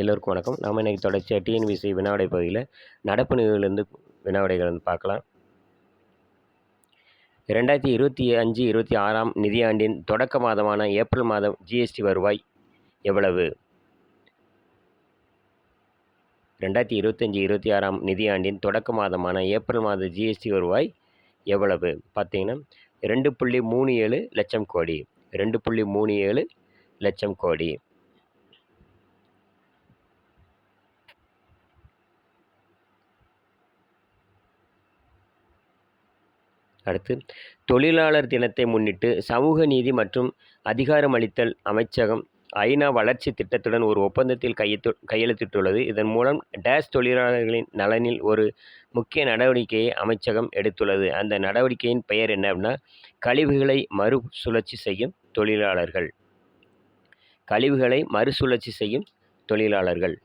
எல்லோருக்கும் வணக்கம். நாம் இன்றைக்கி தொடர்ச்சியாக டிஎன்பிசி வினாவிடை பகுதியில் நடப்பு நிகழ்வுலேருந்து வினாவிடைகள் வந்து பார்க்கலாம். ரெண்டாயிரத்தி இருபத்தி அஞ்சு இருபத்தி ஆறாம் நிதியாண்டின் தொடக்க மாதமான ஏப்ரல் மாதம் ஜிஎஸ்டி வருவாய் எவ்வளவு? ரெண்டாயிரத்தி இருபத்தஞ்சி இருபத்தி ஆறாம் நிதியாண்டின் தொடக்க மாதமான ஏப்ரல் மாத ஜிஎஸ்டி வருவாய் எவ்வளவு? பார்த்தீங்கன்னா ரெண்டு புள்ளி மூணு ஏழு லட்சம் கோடி. ரெண்டு புள்ளி மூணு ஏழு லட்சம் கோடி. அடுத்து தொழிலாளர் தினத்தை முன்னிட்டு சமூக நீதி மற்றும் அதிகாரமளித்தல் அமைச்சகம் ஐநா வளர்ச்சி திட்டத்துடன் ஒரு ஒப்பந்தத்தில் கையெழுத்து கையெழுத்திட்டுள்ளது. இதன் மூலம் டேஸ் தொழிலாளர்களின் நலனில் ஒரு முக்கிய நடவடிக்கையை அமைச்சகம் எடுத்துள்ளது. அந்த நடவடிக்கையின் பெயர் என்ன அப்படின்னா கழிவுகளை மறுசுழற்சி செய்யும் தொழிலாளர்கள். கழிவுகளை மறுசுழற்சி செய்யும் தொழிலாளர்கள்.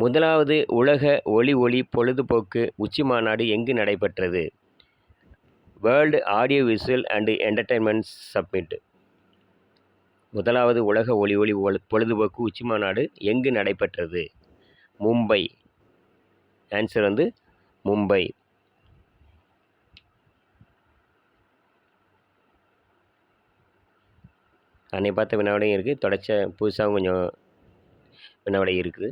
முதலாவது உலக ஒளி ஒளி பொழுதுபோக்கு உச்சி மாநாடு எங்கு நடைபெற்றது? World audio visual and entertainment summit முதலாவது உலக ஒளி ஒளி பொழுதுபோக்கு பொழுதுபோக்கு உச்சிமாநாடு எங்கு நடைபெற்றது? மும்பை. ஆன்சர் வந்து மும்பை. அன்னை பார்த்த வினாவிடையும் இருக்குது தொடச்ச புதுசாகவும் கொஞ்சம் வினாவிடை இருக்குது.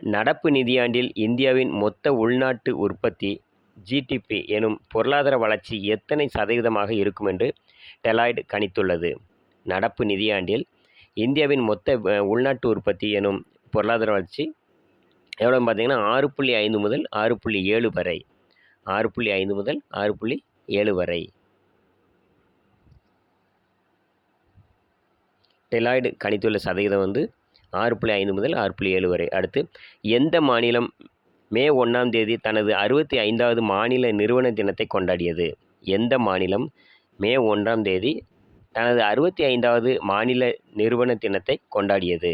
நடப்பு நிதியாண்டில் இந்தியாவின் மொத்த உள்நாட்டு உற்பத்தி ஜிடிபி எனும் பொருளாதார வளர்ச்சி எத்தனை சதவீதமாக இருக்கும் என்று டெலாய்டு கணித்துள்ளது. நடப்பு நிதியாண்டில் இந்தியாவின் மொத்த உள்நாட்டு உற்பத்தி எனும் பொருளாதார வளர்ச்சி எவ்வளோன்னு பார்த்தீங்கன்னா ஆறு புள்ளி ஐந்து முதல் ஆறு புள்ளி ஏழு வரை. ஆறு புள்ளி ஐந்து முதல் ஆறு புள்ளி ஏழு வரை. டெலாய்டு கணித்துள்ள சதவீதம் வந்து ஆறு புள்ளி ஐந்து முதல் ஆறு புள்ளி ஏழு வரை. அடுத்து எந்த மாநிலம் மே ஒன்றாம் தேதி தனது அறுபத்தி ஐந்தாவது மாநில நிறுவன தினத்தை கொண்டாடியது? எந்த மாநிலம் மே ஒன்றாம் தேதி தனது அறுபத்தி ஐந்தாவது மாநில நிறுவன தினத்தை கொண்டாடியது?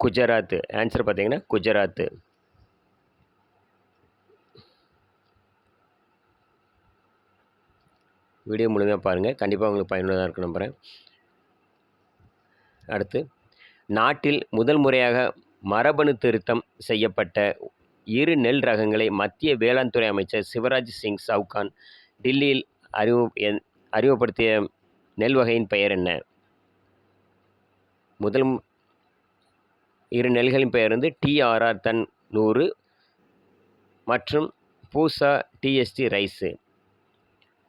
குஜராத். ஆன்சர் பார்த்தீங்கன்னா குஜராத். வீடியோ முழுமையாக பாருங்கள் கண்டிப்பாக உங்களுக்கு பயனுள்ளதாக இருக்கும் நம்புகிறேன் அடுத்து நாட்டில் முதல் முறையாக மரபணு திருத்தம் செய்யப்பட்ட இரு நெல் ரகங்களை மத்திய வேளாண் துறை அமைச்சர் சிவராஜ் சிங் சவுகான் டில்லியில் அறிவு என்- அறிமுகப்படுத்திய நெல் வகையின் பெயர் என்ன? முதல் இரு நெல்களின் பெயர் வந்து டிஆர்ஆர் தன் நூறு மற்றும் பூசா டிஎஸ்டி ரைஸு.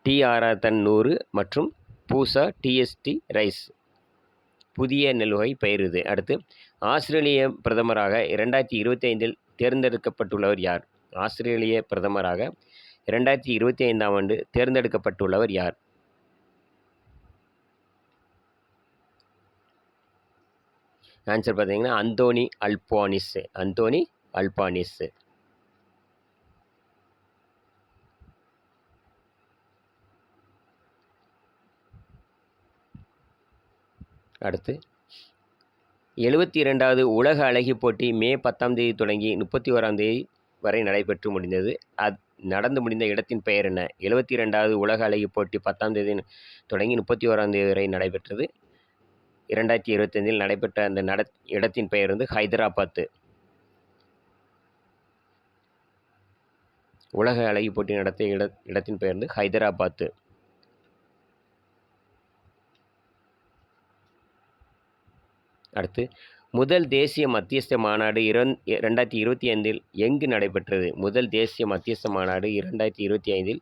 டிஆர்ஆர் தன் நூறு மற்றும் பூசா டிஎஸ்டி ரைஸ். புதிய நெல்வகை பெயருது. அடுத்து ஆஸ்திரேலிய பிரதமராக இரண்டாயிரத்தி இருபத்தி ஐந்தில் தேர்ந்தெடுக்கப்பட்டுள்ளவர் யார்? ஆஸ்திரேலிய பிரதமராக இரண்டாயிரத்தி இருபத்தி ஐந்தாம் ஆண்டு தேர்ந்தெடுக்கப்பட்டுள்ளவர் யார்? ஆன்சர் பார்த்தீங்கன்னா அந்தோனி அல்பானிஸ் அந்தோனி அல்பானிஸ் அடுத்து. எழுபத்தி இரண்டாவது உலக அழகி போட்டி மே பத்தாம் தேதி தொடங்கி முப்பத்தி ஓராம் தேதி வரை நடைபெற்று முடிந்தது. அது நடந்து முடிந்த இடத்தின் பெயர் என்ன? எழுபத்தி இரண்டாவது உலக அழகி போட்டி பத்தாம் தேதி தொடங்கி முப்பத்தி ஓராம் தேதி வரை நடைபெற்றது. இரண்டாயிரத்தி இருபத்தைந்தில் நடைபெற்ற அந்த நட இடத்தின் பெயர் வந்து ஹைதராபாத்து. உலக அழகி போட்டி நடத்திய இட இடத்தின் பெயர் வந்து ஹைதராபாத்து. அடுத்து முதல் தேசிய மத்தியஸ்த மாநாடு இரண் ரெண்டாயிரத்தி இருபத்தி ஐந்தில் எங்கு நடைபெற்றது? முதல் தேசிய மத்தியஸ்த மாநாடு இரண்டாயிரத்தி இருபத்தி ஐந்தில்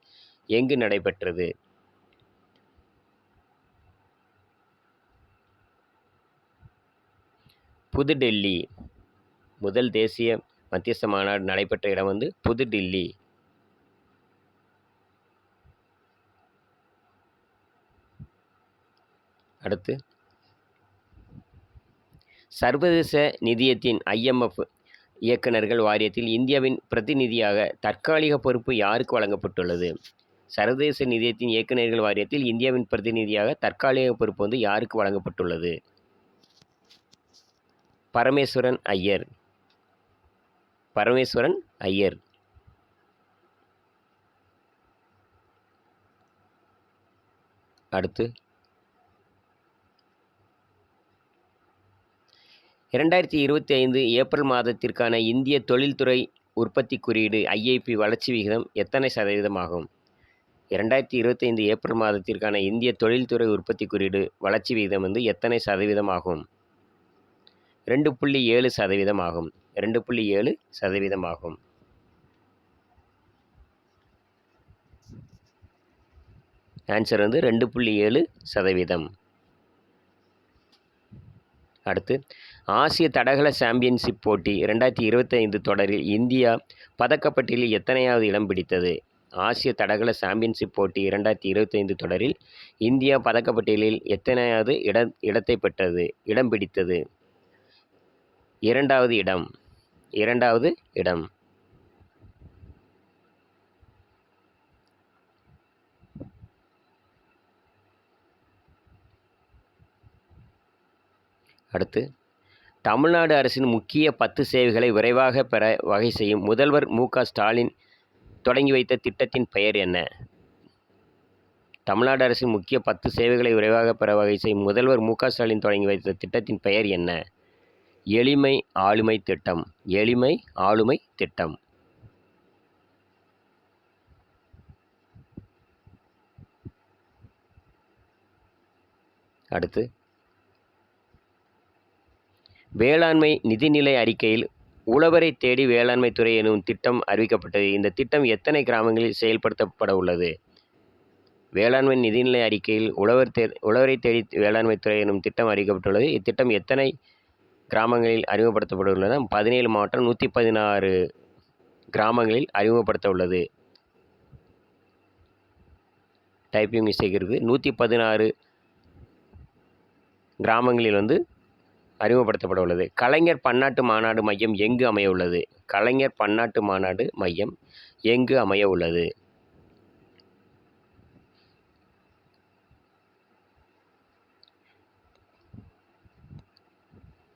எங்கு நடைபெற்றது? புதுடெல்லி. முதல் தேசிய மத்தியஸ்த மாநாடு நடைபெற்ற இடம் வந்து புதுடில்லி. அடுத்து சர்வதேச நிதியத்தின் ஐஎம்எஃப் இயக்குநர்கள் வாரியத்தில் இந்தியாவின் பிரதிநிதியாக தற்காலிக பொறுப்பு யாருக்கு வழங்கப்பட்டுள்ளது? சர்வதேச நிதியத்தின் இயக்குநர்கள் வாரியத்தில் இந்தியாவின் பிரதிநிதியாக தற்காலிக பொறுப்பு வந்து யாருக்கு வழங்கப்பட்டுள்ளது? பரமேஸ்வரன் ஐயர். பரமேஸ்வரன் ஐயர். அடுத்து இரண்டாயிரத்தி இருபத்தி ஐந்து ஏப்ரல் மாதத்திற்கான இந்திய தொழில்துறை உற்பத்தி குறியீடு ஐஐபி வளர்ச்சி விகிதம் எத்தனை சதவீதமாகும்? இரண்டாயிரத்தி இருபத்தைந்து ஏப்ரல் மாதத்திற்கான இந்திய தொழில்துறை உற்பத்தி குறியீடு வளர்ச்சி விகிதம் வந்து எத்தனை சதவீதம் ஆகும் ரெண்டு புள்ளி ஏழு சதவீதம் ஆகும் ரெண்டு புள்ளி ஏழு சதவீதம் ஆகும் ஆன்சர் வந்து ரெண்டு புள்ளி ஏழு சதவீதம். அடுத்து ஆசிய தடகள சாம்பியன்ஷிப் போட்டி ரெண்டாயிரத்தி இருபத்தைந்து தொடரில் இந்தியா பதக்கப்பட்டியலில் எத்தனையாவது இடம் பிடித்தது? ஆசிய தடகள சாம்பியன்ஷிப் போட்டி இரண்டாயிரத்தி இருபத்தைந்து தொடரில் இந்தியா பதக்கப்பட்டியலில் எத்தனையாவது இட இடத்தை பெற்றது? இடம் பிடித்தது. இரண்டாவது இடம். இரண்டாவது இடம். அடுத்து தமிழ்நாடு அரசின் முக்கிய பத்து சேவைகளை விரைவாக பெற வகை செய்யும் முதல்வர் மு க ஸ்டாலின் தொடங்கி வைத்த திட்டத்தின் பெயர் என்ன? தமிழ்நாடு அரசின் முக்கிய பத்து சேவைகளை விரைவாக பெற வகை செய்யும் முதல்வர் மு க ஸ்டாலின் தொடங்கி வைத்த திட்டத்தின் பெயர் என்ன? எளிமை ஆளுமை திட்டம். எளிமை ஆளுமை திட்டம். அடுத்து வேளாண்மை நிதிநிலை அறிக்கையில் உழவரை தேடி வேளாண்மை துறை எனும் திட்டம் அறிவிக்கப்பட்டது. இந்த திட்டம் எத்தனை கிராமங்களில் செயல்படுத்தப்பட உள்ளது? வேளாண்மை நிதிநிலை அறிக்கையில் உழவர் தே உழவரை தேடி வேளாண்மை துறை எனும் திட்டம் அறிவிக்கப்பட்டுள்ளது. இத்திட்டம் எத்தனை கிராமங்களில் அறிமுகப்படுத்தப்பட பதினேழு மாவட்டம் நூற்றி பதினாறு கிராமங்களில் அறிமுகப்படுத்த உள்ளது. டைப்பிங் மிஸ்டேக் இருக்குது. நூற்றி பதினாறு கிராமங்களில் வந்து அறிமுகப்படுத்தப்பட உள்ளது. கலைஞர் பன்னாட்டு மாநாடு மையம் எங்கு அமைய உள்ளது? கலைஞர் பன்னாட்டு மாநாடு மையம் எங்கு அமைய உள்ளது?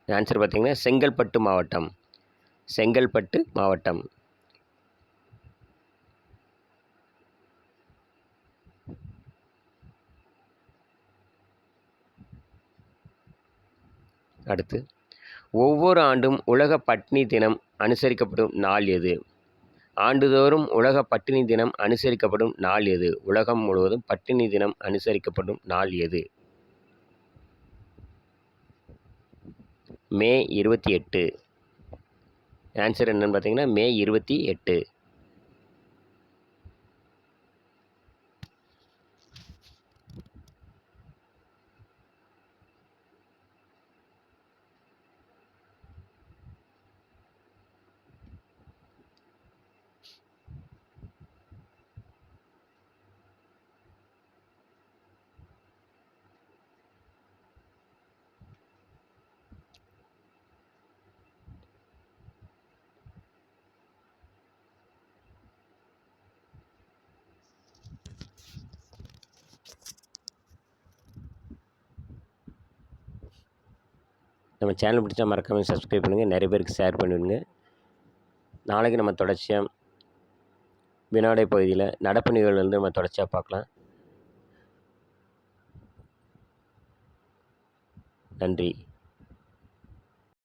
ஆன்சர் பார்த்தீங்கன்னா செங்கல்பட்டு மாவட்டம். செங்கல்பட்டு மாவட்டம். அடுத்து ஒவ்வொரு ஆண்டும் உலக பட்டினி தினம் அனுசரிக்கப்படும் நாள் எது? ஆண்டுதோறும் உலக பட்டினி தினம் அனுசரிக்கப்படும் நாள் எது? உலகம் முழுவதும் பட்டினி தினம் அனுசரிக்கப்படும் நாள் எது? மே இருபத்தி எட்டு. ஆன்சர் என்னன்னு பார்த்தீங்கன்னா மே இருபத்தி எட்டு. நம்ம சேனல் பிடிச்சா மறக்காமல் சப்ஸ்கிரைப் பண்ணுங்கள் நிறைய பேருக்கு ஷேர் பண்ணிவிடுங்க நாளைக்கு நம்ம தொடர்ச்சியாக வினாடை பகுதியில் நடப்பு நிகழ்வுலேருந்து நம்ம தொடர்ச்சியாக பார்க்கலாம். நன்றி.